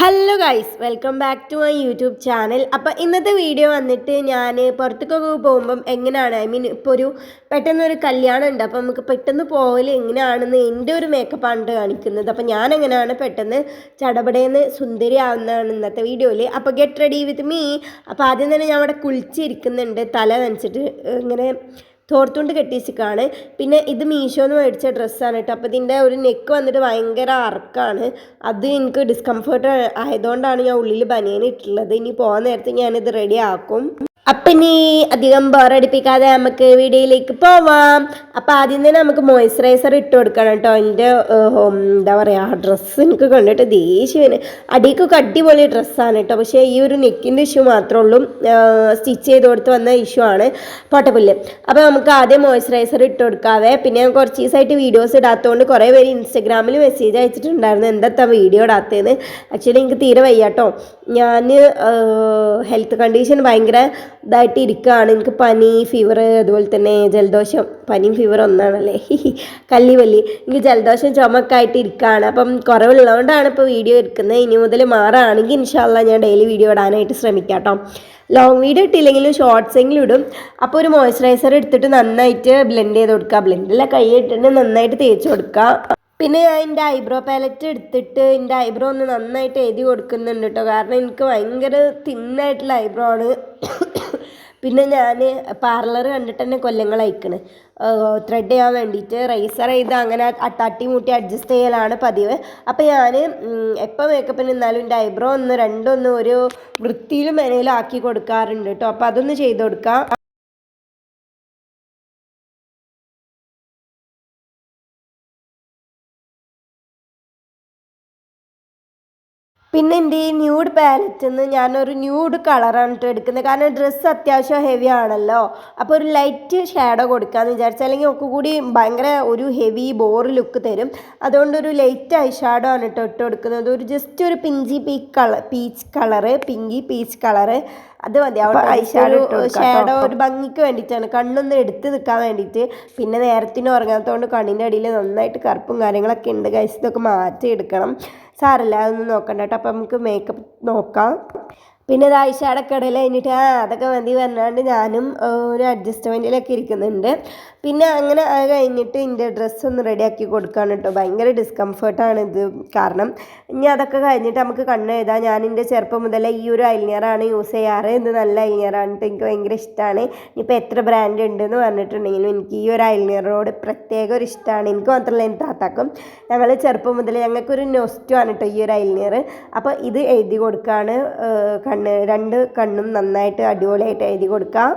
Hello guys welcome back to my YouTube channel അപ്പോൾ ഇന്നത്തെ video വന്നിട്ട് ഞാൻ പുറത്തേക്കൊക്കെ പോകുമ്പം എങ്ങനെയാണ്? ഐ മീൻ ഇപ്പോൾ ഒരു പെട്ടെന്നൊരു കല്യാണം ഉണ്ട് അപ്പോൾ നമുക്ക് പെട്ടെന്ന് പോകൽ എങ്ങനെയാണെന്ന് എന്റെ ഒരു മേക്കപ്പാണ് കാണിക്കുന്നത്. അപ്പോൾ ഞാൻ എങ്ങനെയാണ് പെട്ടെന്ന് ചടപടേന്ന് സുന്ദരിയാവുന്നതാണ് ഇന്നത്തെ വീഡിയോയിൽ അപ്പോൾ ഗെറ്റ് റെഡി വിത്ത് മീ അപ്പോൾ ആദ്യം തന്നെ ഞാൻ അവിടെ കുളിച്ചിരിക്കുന്നുണ്ട്. തല നനച്ചിട്ട് ഇങ്ങനെ തോർത്തുകൊണ്ട് കെട്ടിച്ചിക്കാണ്. പിന്നെ ഇത് മീഷോന്ന് മേടിച്ച ഡ്രസ്സാണ് കേട്ടോ. അപ്പോൾ ഇതിന്റെ ഒരു നെക്ക് വന്നിട്ട് ഭയങ്കര അർക്കാണ് അത് എനിക്ക് ഡിസ്കംഫേർട്ട് ആയതുകൊണ്ടാണ് ഞാൻ ഉള്ളിൽ ബനിയൻ ഇട്ടുള്ളത് ഇനി പോകാൻ നേരത്തെ ഞാനിത് റെഡി ആക്കും. അപ്പം ഇനി അധികം ബോറടിപ്പിക്കാതെ നമുക്ക് വീഡിയോയിലേക്ക് പോവാം. അപ്പം ആദ്യം തന്നെ നമുക്ക് മോയ്സ്ചറൈസർ ഇട്ട് കൊടുക്കണം കേട്ടോ എന്റെ എന്താ പറയുക ഡ്രസ്സ് എനിക്ക് കണ്ടിട്ട് ദേഷ്യമാണ് അടിക്കൊക്കെ അടിപൊളി ഡ്രസ്സാണ് കേട്ടോ പക്ഷേ ഈ ഒരു നെക്കിന്റെ ഇഷ്യൂ മാത്രമേ ഉള്ളൂ. സ്റ്റിച്ച് ചെയ്ത് കൊടുത്ത് വന്ന ഇഷ്യൂ ആണ് പൊട്ടപ്പുല്ല് അപ്പോൾ നമുക്ക് ആദ്യം മോയ്സ്ചറൈസർ ഇട്ട് കൊടുക്കാവേ. പിന്നെ ഞാൻ കുറച്ച് ദിവസമായിട്ട് വീഡിയോസ് ഇടാത്തതുകൊണ്ട് കുറേ പേര് ഇൻസ്റ്റഗ്രാമിൽ മെസ്സേജ് അയച്ചിട്ടുണ്ടായിരുന്നു. എന്താ വീഡിയോ ഇടാത്തതെന്ന് ആക്ച്വലി എനിക്ക് തീരെ വയ്യാട്ടോ ഞാൻ ഹെൽത്ത് കണ്ടീഷൻ ഭയങ്കര ഇതായിട്ട് ഇരിക്കുകയാണ് എനിക്ക് പനി ഫീവർ അതുപോലെ തന്നെ ജലദോഷം. പനിയും ഫീവർ ഒന്നാണല്ലേ? കല്ലി കല്ലിവല്ലി എനിക്ക് ജലദോഷം ചുമക്കായിട്ട് ഇരിക്കുകയാണ് അപ്പം കുറവുള്ളതുകൊണ്ടാണ് ഇപ്പോൾ വീഡിയോ എടുക്കുന്നത്. ഇനി മുതൽ മാറുകയാണെങ്കിൽ ഇൻഷാല്ല ഞാൻ ഡെയിലി വീഡിയോ ഇടാനായിട്ട് ശ്രമിക്കാം കേട്ടോ ലോങ് വീഡിയോ ഇട്ടില്ലെങ്കിലും ഷോർട്സ് എങ്കിലും ഇടും. അപ്പോൾ ഒരു മോയ്സ്ചറൈസർ എടുത്തിട്ട് നന്നായിട്ട് ബ്ലെൻഡ് ചെയ്ത് കൊടുക്കുക ബ്ലെൻഡിലെ കൈ ഇട്ടിട്ട് നന്നായിട്ട് തേച്ച് കൊടുക്കുക പിന്നെ ഞാൻ എന്റെ ഐബ്രോ പാലറ്റ് എടുത്തിട്ട് എന്റെ ഐബ്രോ ഒന്ന് നന്നായിട്ട് എഴുതി കൊടുക്കുന്നുണ്ട് കേട്ടോ കാരണം എനിക്ക് ഭയങ്കര തിന്നായിട്ടുള്ള ഐബ്രോ ആണ്. പിന്നെ ഞാൻ പാർലർ കണ്ടിട്ട് തന്നെ കൊല്ലങ്ങൾ അയക്കണ്. ത്രെഡ് ചെയ്യാൻ വേണ്ടിയിട്ട് റൈസർ ചെയ്ത് അങ്ങനെ തട്ടി മുട്ടി അഡ്ജസ്റ്റ് ചെയ്യലാണ് പതിവ്. അപ്പോൾ ഞാൻ എപ്പോൾ മേക്കപ്പിന് നിന്നാലും എന്റെ ഐബ്രോ ഒന്ന് രണ്ടൊന്ന് ഒരു വൃത്തിയിലും മെനയിലും ആക്കി കൊടുക്കാറുണ്ട് കേട്ടോ അപ്പോൾ അതൊന്ന് ചെയ്ത് കൊടുക്കാം. പിന്നെ എന്റെ ഈ ന്യൂഡ് പാലറ്റിൽ നിന്ന് ഞാനൊരു ന്യൂഡ് കളറാണ് കേട്ടോ എടുക്കുന്നത്. കാരണം ഡ്രസ്സ് അത്യാവശ്യം ഹെവി ആണല്ലോ. അപ്പോൾ ഒരു ലൈറ്റ് ഷാഡോ കൊടുക്കാമെന്ന് വിചാരിച്ചു അല്ലെങ്കിൽ ഒക്കെ കൂടി ഭയങ്കര ഒരു ഹെവി ബോർ ലുക്ക് തരും. അതുകൊണ്ട് ഒരു ലൈറ്റ് ഐ ഷാഡോ ആണ് കേട്ടോ ഇട്ട് കൊടുക്കുന്നത്. ഒരു ജസ്റ്റ് ഒരു പിഞ്ചി peach colour peach colour pinky peach colour അത് മതി. അവിടെ ഷാഡോ ഷാഡോ ഒരു ഭംഗിക്ക് വേണ്ടിയിട്ടാണ്. കണ്ണൊന്ന് എടുത്ത് നിൽക്കാൻ വേണ്ടിയിട്ട്. പിന്നെ നേരത്തിന് ഉറങ്ങാത്തതുകൊണ്ട് കണ്ണിന്റെ അടിയിൽ നന്നായിട്ട് കറുപ്പും കാര്യങ്ങളൊക്കെ ഉണ്ട് കഴിച്ച് ഇതൊക്കെ മാറ്റി എടുക്കണം. സാരല്ല അതൊന്നും നോക്കണ്ട കേട്ടോ. അപ്പം നമുക്ക് മേക്കപ്പ് നോക്കാം. പിന്നെ ഇത് ആഴ്ചയുടെ കഴിഞ്ഞിട്ട് ആ അതൊക്കെ മതി പറഞ്ഞാണ്ട് ഞാനും ഒരു അഡ്ജസ്റ്റ്മെന്റിലൊക്കെ ഇരിക്കുന്നുണ്ട്. പിന്നെ അങ്ങനെ അത് കഴിഞ്ഞിട്ട് എന്റെ ഡ്രസ്സ് ഒന്ന് റെഡിയാക്കി കൊടുക്കുകയാണ് കേട്ടോ ഭയങ്കര ഡിസ്കംഫേർട്ടാണ് ഇത് കാരണം ഇനി അതൊക്കെ കഴിഞ്ഞിട്ട് നമുക്ക് കണ്ണ് എഴുതാം. ഞാൻ എന്റെ ചെറുപ്പം മുതലേ ഈ ഒരു ഐലിനിയറാണ് യൂസ് ചെയ്യാറ്. ഇത് നല്ല ഐലിനിയറാണ് എനിക്ക് ഭയങ്കര ഇഷ്ടമാണ് ഇനിയിപ്പോൾ എത്ര ബ്രാൻഡ് ഉണ്ടെന്ന് പറഞ്ഞിട്ടുണ്ടെങ്കിലും എനിക്ക് ഈ ഒരു ഐലിനിയറോട് പ്രത്യേക ഒരു ഇഷ്ടമാണ് എനിക്ക് മാത്രമല്ല എന്റെ താത്താക്കും. ഞങ്ങൾ ചെറുപ്പം മുതലേ ഞങ്ങൾക്കൊരു നൊസ്റ്റുമാണ് കേട്ടോ ഈ ഒരു ഐലിനിയർ അപ്പോൾ ഇത് എഴുതി കൊടുക്കുകയാണ് കണ്ണ് രണ്ട് കണ്ണും നന്നായിട്ട് അടിപൊളിയായിട്ട് എഴുതി കൊടുക്കാം.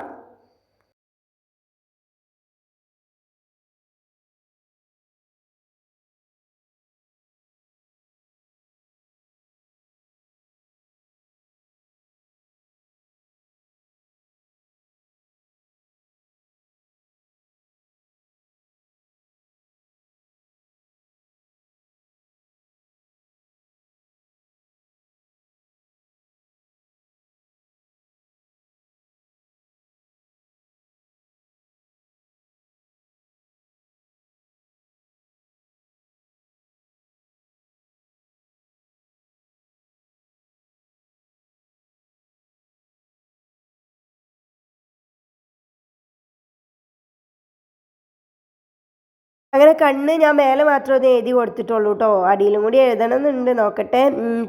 അങ്ങനെ കണ്ണ് ഞാൻ മേലെ മാത്രമേ എഴുതി കൊടുത്തിട്ടുള്ളൂ കേട്ടോ അടിയിലും കൂടി എഴുതണമെന്നുണ്ട്. നോക്കട്ടെ.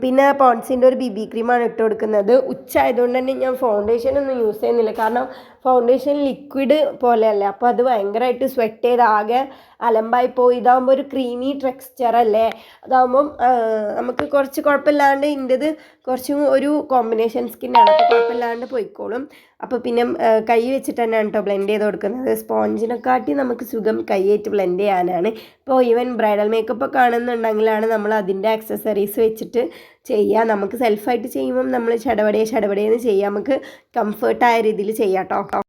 പിന്നെ പോൺസിന്റെ ഒരു ബി ബി ക്രീമാണ് ഇട്ട് കൊടുക്കുന്നത്. ഉച്ച ആയതുകൊണ്ട് തന്നെ ഞാൻ ഫൗണ്ടേഷൻ ഒന്നും യൂസ് ചെയ്യുന്നില്ല. കാരണം ഫൗണ്ടേഷൻ ലിക്വിഡ് പോലെയല്ലേ. അപ്പോൾ അത് ഭയങ്കരമായിട്ട് സ്വെറ്റ് ചെയ്ത് ആകെ അലമ്പായി പോയി ഇതാകുമ്പോൾ ഒരു ക്രീമി ടെക്സ്ചർ അല്ലേ? അതാകുമ്പം നമുക്ക് കുറച്ച് കുഴപ്പമില്ലാണ്ട് ഇതിന്റെത് കുറച്ചും ഒരു കോമ്പിനേഷൻ സ്കിന്നാണ് അപ്പോൾ കുഴപ്പമില്ലാണ്ട് പോയിക്കോളും. അപ്പോൾ പിന്നെ കൈ വെച്ചിട്ട് തന്നെയാണ് കേട്ടോ ബ്ലെൻഡ് ചെയ്ത് കൊടുക്കുന്നത്. സ്പോഞ്ചിനെക്കാട്ടി നമുക്ക് സുഖം കൈയേറ്റ് ബ്ലെൻഡ് ചെയ്യാനാണ്. ഇപ്പോൾ ഈവൻ ബ്രൈഡൽ മേക്കപ്പ് കാണുന്നുണ്ടെങ്കിലാണ് നമ്മൾ അതിന്റെ ആക്സസറീസ് വെച്ചിട്ട് ചെയ്യുക നമുക്ക് സെൽഫായിട്ട് ചെയ്യുമ്പം നമ്മൾ ചടപടയെ ചടപടയെന്ന് ചെയ്യാം. നമുക്ക് കംഫർട്ടായ രീതിയിൽ ചെയ്യാം കേട്ടോ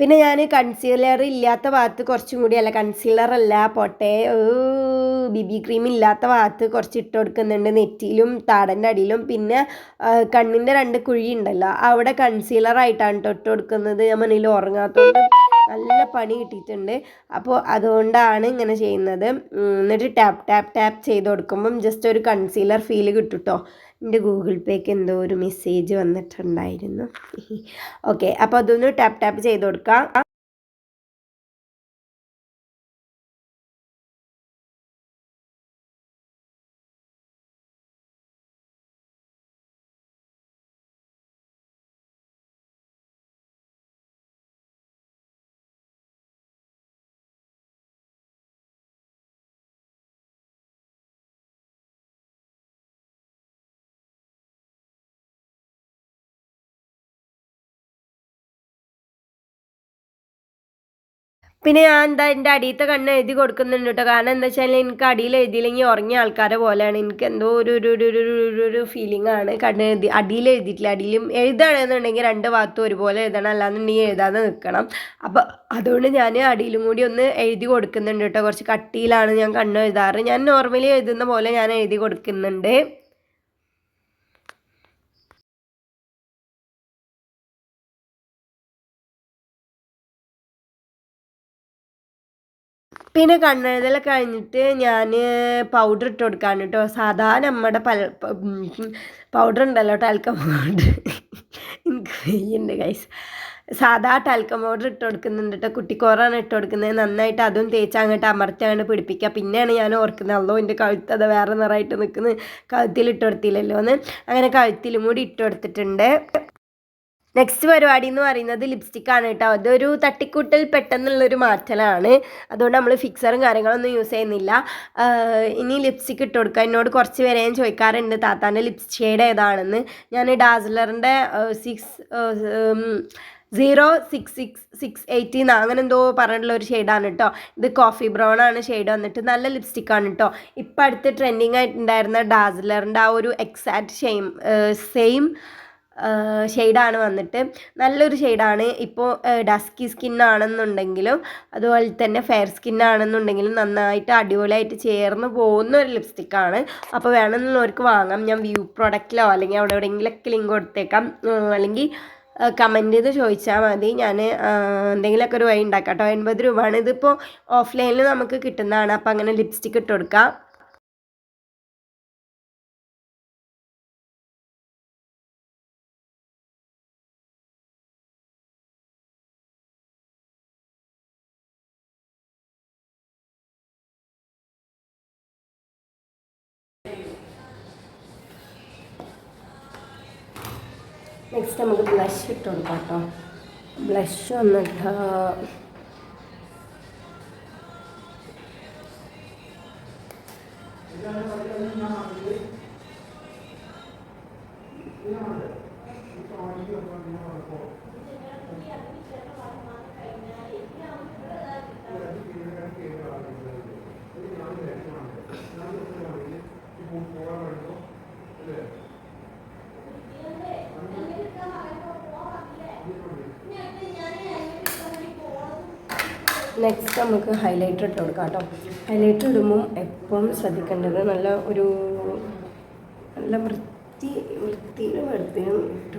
പിന്നെ ഞാൻ കൺസീലർ ഇല്ലാത്ത ഭാഗത്ത് കുറച്ചും കൂടി അല്ല കൺസീലർ അല്ല പോട്ടെ. ബി ബി ക്രീം ഇല്ലാത്ത ഭാഗത്ത് കുറച്ച് ഇട്ട് കൊടുക്കുന്നുണ്ട്. നെറ്റിയിലും താടന്റെ അടിയിലും. പിന്നെ കണ്ണിന്റെ രണ്ട് കുഴി ഉണ്ടല്ലോ അവിടെ കൺസീലർ ആയിട്ടാണ് ഇട്ട് കൊടുക്കുന്നത്. ഞാൻ മുന്നിൽ ഉറങ്ങാത്തതുകൊണ്ട് നല്ല പണി കിട്ടിയിട്ടുണ്ട്. അപ്പോൾ അതുകൊണ്ടാണ് ഇങ്ങനെ ചെയ്യുന്നത്. എന്നിട്ട് ടാപ്പ് ടാപ്പ് ടാപ്പ് ചെയ്ത് കൊടുക്കുമ്പം ജസ്റ്റ് ഒരു കൺസീലർ ഫീൽ കിട്ടും കേട്ടോ എന്റെ ഗൂഗിൾ പേക്ക് എന്തോ ഒരു മെസ്സേജ് വന്നിട്ടുണ്ടായിരുന്നു. ഓക്കെ അപ്പോൾ അതൊന്ന് ടാപ്പ് ടാപ്പ് ചെയ്ത് കൊടുക്കാം. പിന്നെ ഞാൻ എന്താ എന്റെ അടിയത്തെ കണ്ണ് എഴുതി കൊടുക്കുന്നുണ്ട് കേട്ടോ. കാരണം എന്താ വെച്ചാൽ എനിക്ക് അടിയിൽ എഴുതിയില്ലെങ്കിൽ ഉറങ്ങിയ ആൾക്കാരെ പോലെയാണ്. എനിക്ക് എന്തോ ഒരു ഒരു ഒരു ഒരു ഒരു ഫീലിംഗ് ആണ് കണ്ണ് എഴുതി അടിയിൽ എഴുതിയിട്ടില്ല. അടിയിലും എഴുതുകയാണെന്നുണ്ടെങ്കിൽ രണ്ട് ഭാഗത്തും ഒരുപോലെ എഴുതണം. അല്ലാന്നുണ്ടെങ്കിൽ എഴുതാതെ നിൽക്കണം. അപ്പോൾ അതുകൊണ്ട് ഞാൻ അടിയിലും കൂടി ഒന്ന് എഴുതി കൊടുക്കുന്നുണ്ട് കേട്ടോ. കുറച്ച് കട്ടിയിലാണ് ഞാൻ കണ്ണ് എഴുതാറ്. ഞാൻ നോർമലി എഴുതുന്ന പോലെ ഞാൻ എഴുതി കൊടുക്കുന്നുണ്ട്. പിന്നെ കണ്ണെഴുതൽ കഴിഞ്ഞിട്ട് ഞാൻ പൗഡർ ഇട്ട് കൊടുക്കാണ് കേട്ടോ സാധാ നമ്മുടെ പല പൗഡർ ഉണ്ടല്ലോ ടാൽക്കം പൗഡർ എനിക്ക് വെയ്യുണ്ട് കൈസ് സാധാ ടാൽക്കം പൗഡർ ഇട്ട് കൊടുക്കുന്നുണ്ട് കേട്ടോ കുട്ടിക്കോറാണ് ഇട്ട് കൊടുക്കുന്നത്. നന്നായിട്ട് അതും തേച്ച് അങ്ങോട്ട് അമർത്തി അങ്ങോട്ട് പിടിപ്പിക്കുക. പിന്നെയാണ് ഞാൻ ഓർക്കുന്നത് അല്ലോ എന്റെ കഴുത്ത് അത് വേറെ നിറമായിട്ട് നിൽക്കുന്നത് കഴുത്തിൽ ഇട്ട് കൊടുത്തില്ലല്ലോ എന്ന് അങ്ങനെ കഴുത്തിലും കൂടി ഇട്ട് കൊടുത്തിട്ടുണ്ട്. നെക്സ്റ്റ് പരിപാടി എന്ന് പറയുന്നത് ലിപ്സ്റ്റിക് ആണ് കേട്ടോ. അതൊരു തട്ടിക്കൂട്ടൽ പെട്ടെന്നുള്ളൊരു മാറ്റലാണ്. അതുകൊണ്ട് നമ്മൾ ഫിക്സറും കാര്യങ്ങളൊന്നും യൂസ് ചെയ്യുന്നില്ല. ഇനി ലിപ്സ്റ്റിക് ഇട്ട് കൊടുക്കുക എന്നോട് കുറച്ച് പേരെ ഞാൻ ചോദിക്കാറുണ്ട്. താത്താന്റെ ലിപ്സ് ഷെയ്ഡ് ഏതാണെന്ന്. ഞാൻ ഡാസ്ലറിന്റെ six zero six six six eighty അങ്ങനെ എന്തോ പറഞ്ഞിട്ടുള്ള ഒരു ഷെയ്ഡാണ് കേട്ടോ. ഇത് കോഫി ബ്രൗൺ ആണ് ഷെയ്ഡ് വന്നിട്ട് നല്ല ലിപ്സ്റ്റിക് ആണ് കേട്ടോ. ഇപ്പം അടുത്ത് ട്രെൻഡിങ് ആയിട്ടുണ്ടായിരുന്ന ഡാസ്ലറിന്റെ ആ ഒരു എക്സാക്ട് ഷെയിം സെയിം ഷെയ്ഡാണ് വന്നിട്ട്. നല്ലൊരു ഷെയ്ഡാണ്. ഇപ്പോൾ ഡസ്കി സ്കിന്നാണെന്നുണ്ടെങ്കിലും അതുപോലെ തന്നെ ഫെയർ സ്കിന്നാണെന്നുണ്ടെങ്കിലും നന്നായിട്ട് അടിപൊളിയായിട്ട് ചേർന്ന് പോകുന്ന ഒരു ലിപ്സ്റ്റിക്കാണ്. അപ്പോൾ വേണമെന്നുള്ളവർക്ക് വാങ്ങാം. ഞാൻ വ്യൂ പ്രൊഡക്റ്റിലോ അല്ലെങ്കിൽ അവിടെ എവിടെയെങ്കിലൊക്കെ ലിങ്ക് കൊടുത്തേക്കാം. അല്ലെങ്കിൽ കമന്റ് ചെയ്ത് ചോദിച്ചാൽ മതി. ഞാൻ എന്തെങ്കിലുമൊക്കെ ഒരു വഴി ഉണ്ടാക്കാം കേട്ടോ. എൺപത് രൂപയാണ്. ഇതിപ്പോൾ ഓഫ്ലൈനിൽ നമുക്ക് കിട്ടുന്നതാണ്. അപ്പോൾ അങ്ങനെ ലിപ്സ്റ്റിക്ക് ഇട്ട് കൊടുക്കാം. നെക്സ്റ്റ് നമുക്ക് ബ്ലഷ് ഇട്ട് കൊടുക്കാം കേട്ടോ. ബ്ലഷ് വന്നിട്ട് നെക്സ്റ്റ് നമുക്ക് ഹൈലൈറ്റർ ഇട്ട് കൊടുക്കാം കേട്ടോ. ഹൈലൈറ്റർ ഇടുമ്പം എപ്പോഴും ശ്രദ്ധിക്കേണ്ടത് നല്ല ഒരു നല്ല വൃത്തി വൃത്തിയിലും വൃത്തിയും ഇട്ട്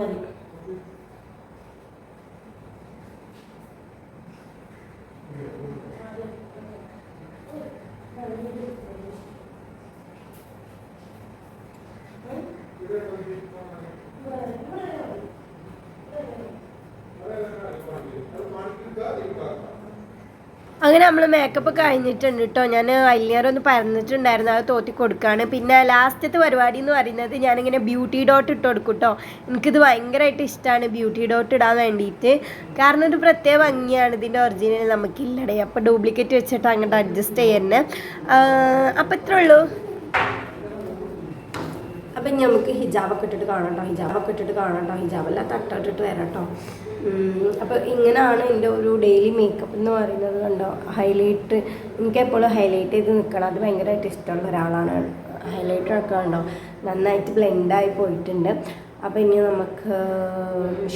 കൊടുക്കാം അങ്ങനെ നമ്മൾ മേക്കപ്പ് കഴിഞ്ഞിട്ടുണ്ട് കേട്ടോ ഞാൻ ഐലിയർ ഒന്ന് പരന്നിട്ടുണ്ടായിരുന്നു അത് തോത്തി കൊടുക്കുകയാണ് പിന്നെ ലാസ്റ്റത്തെ പരിപാടി എന്ന് പറയുന്നത് ഞാനിങ്ങനെ ബ്യൂട്ടി ഡോട്ട് ഇട്ട് കൊടുക്കും കേട്ടോ എനിക്കിത് ഭയങ്കരമായിട്ട് ഇഷ്ടമാണ് ബ്യൂട്ടി ഡോട്ട് ഇടാൻ വേണ്ടിയിട്ട് കാരണം ഒരു പ്രത്യേക ഭംഗിയാണ് ഇതിന്റെ ഒറിജിനൽ നമുക്കില്ലടേ. അപ്പോൾ ഡ്യൂപ്ലിക്കേറ്റ് വെച്ചിട്ട് അങ്ങോട്ട് അഡ്ജസ്റ്റ് ചെയ്യുന്നത് അപ്പോൾ ഇത്രേ ഉള്ളൂ. അപ്പം നമുക്ക് ഹിജാബൊക്കെ ഇട്ടിട്ട് കാണണ്ടോ കേട്ടോ ഹിജാബൊക്കെ ഇട്ടിട്ട് കാണണ്ടോ ഹിജാബല്ല ഹിജാബെല്ലാം തട്ടിട്ടിട്ട് വരാം കേട്ടോ അപ്പോൾ ഇങ്ങനെയാണ് എന്റെ ഒരു ഡെയിലി മേക്കപ്പ് എന്ന് പറയുന്നത് കണ്ടോ? ഹൈലൈറ്റ് എനിക്ക് എപ്പോഴും ഹൈലൈറ്റ് ചെയ്ത് നിൽക്കണം. അത് ഭയങ്കരമായിട്ട് ഇഷ്ടമുള്ള ഒരാളാണ്. ഹൈലൈറ്റർ ഒക്കെ ഉണ്ടോ നന്നായിട്ട് ബ്ലെൻഡായി പോയിട്ടുണ്ട്. അപ്പോൾ ഇനി നമുക്ക്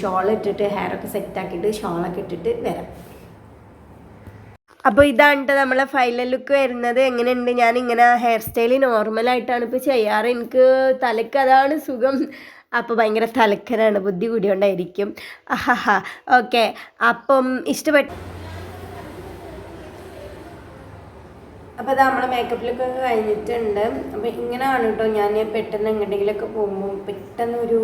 ഷോൾ ഇട്ടിട്ട് ഹെയറൊക്കെ സെറ്റാക്കിയിട്ട് ഷോളൊക്കെ ഇട്ടിട്ട് വരാം. അപ്പോൾ ഇതാണ് നമ്മളെ ഫൈനൽ ലുക്ക് വരുന്നത് എങ്ങനെയുണ്ട്? ഞാൻ ഇങ്ങനെ ഹെയർ സ്റ്റൈൽ നോർമലായിട്ടാണ് ഇപ്പോൾ ചെയ്യാറ്. എനിക്ക് തലക്ക് അതാണ് സുഖം. അപ്പോൾ ഭയങ്കര തലക്കനാണ്. ബുദ്ധി കൂടിയോണ്ടായിരിക്കും. ആഹാ ഓക്കെ അപ്പം ഇഷ്ടപ്പെട്ട അപ്പോൾ നമ്മളെ മേക്കപ്പിലൊക്കെ കഴിഞ്ഞിട്ടുണ്ട്. അപ്പോൾ ഇങ്ങനെയാണ് കേട്ടോ ഞാൻ പെട്ടെന്ന് എങ്ങോട്ടെങ്കിലൊക്കെ പോകുമ്പോൾ പെട്ടെന്നൊരു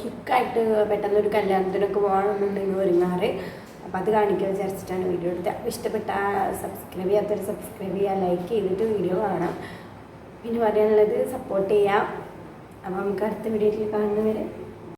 ക്വിക്കായിട്ട് പെട്ടെന്ന് ഒരു കല്യാണത്തിനൊക്കെ പോകണമെന്നുണ്ടെങ്കിൽ ഒരുങ്ങാറ്. അപ്പോൾ അത് കാണിക്കാൻ വിചാരിച്ചിട്ടാണ് വീഡിയോ എടുത്തത് അപ്പോൾ ഇഷ്ടപ്പെട്ട സബ്സ്ക്രൈബ് ചെയ്യാത്തവർ സബ്സ്ക്രൈബ് ചെയ്യുക ലൈക്ക് ചെയ്തിട്ട് വീഡിയോ കാണാം. പിന്നെ പറയാനുള്ളത് സപ്പോർട്ട് ചെയ്യാം. അപ്പോൾ നമുക്ക് അടുത്ത വീഡിയോയിൽ കാണുന്നവരെ